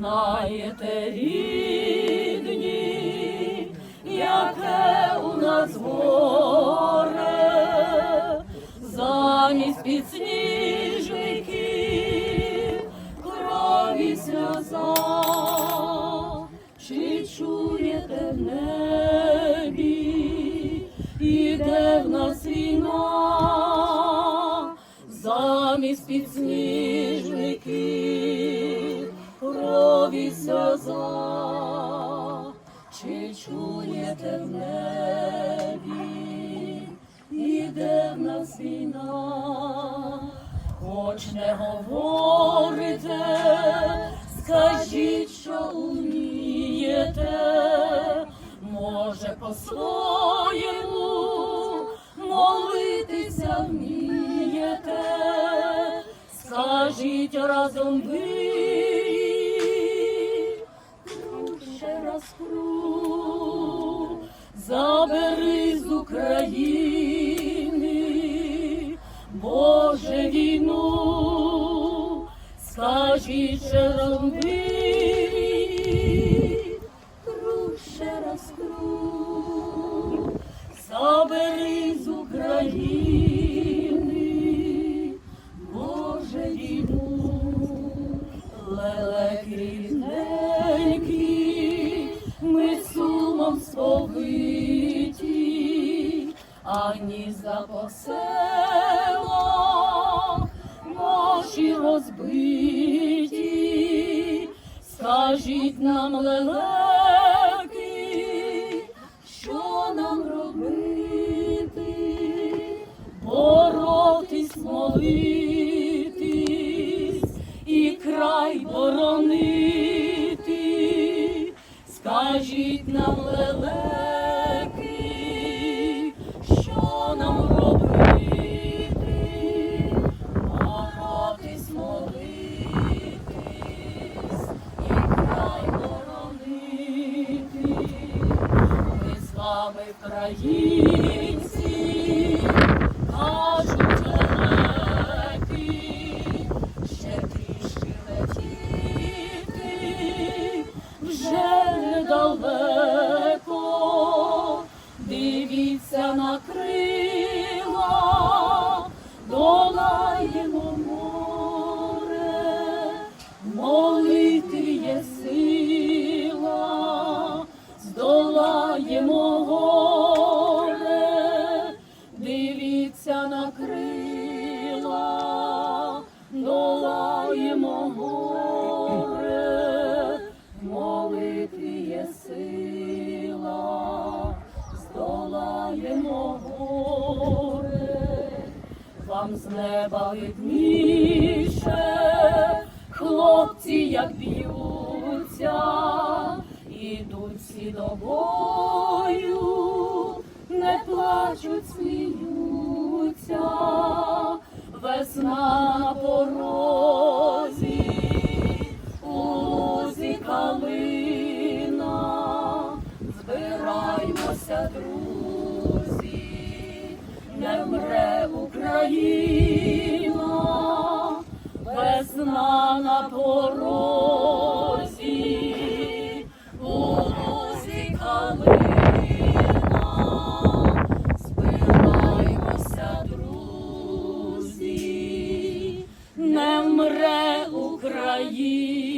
знаєте, рідні, яке у нас горе, замість підсніжників, крові сльоза, чи чуєте в небі, іде в нас війна, замість підсніжників, крові сльоза, чи чуєте в небі, іде в нас війна, хоч не говорите, скажіть, що умієте, може по-своєму молитися вмієте, скажіть разом ви, України, Боже війну, скажіть ще раз круг, забери з України, Боже війну, лелеки ми сумом сповиті, а гнізда по селах наші розбиті, скажіть нам лелеки, що нам робити, боротись, молитись і край боронити, скажіть нам лелеки, українці, кажуть ще трішки летіти, вже недалеко, дивіться на крила, долаємо море, молитві є сила, здолаємо крила, долаємо горе, молитві є сила, здолаємо горе, вам з неба видніше, хлопці, як б'ються, ідуть всі до бою, весна на порозі, у лузі калина, збираймося, друзі, не вмре Україна, весна на порозі, у лузі калина, Дякуємо.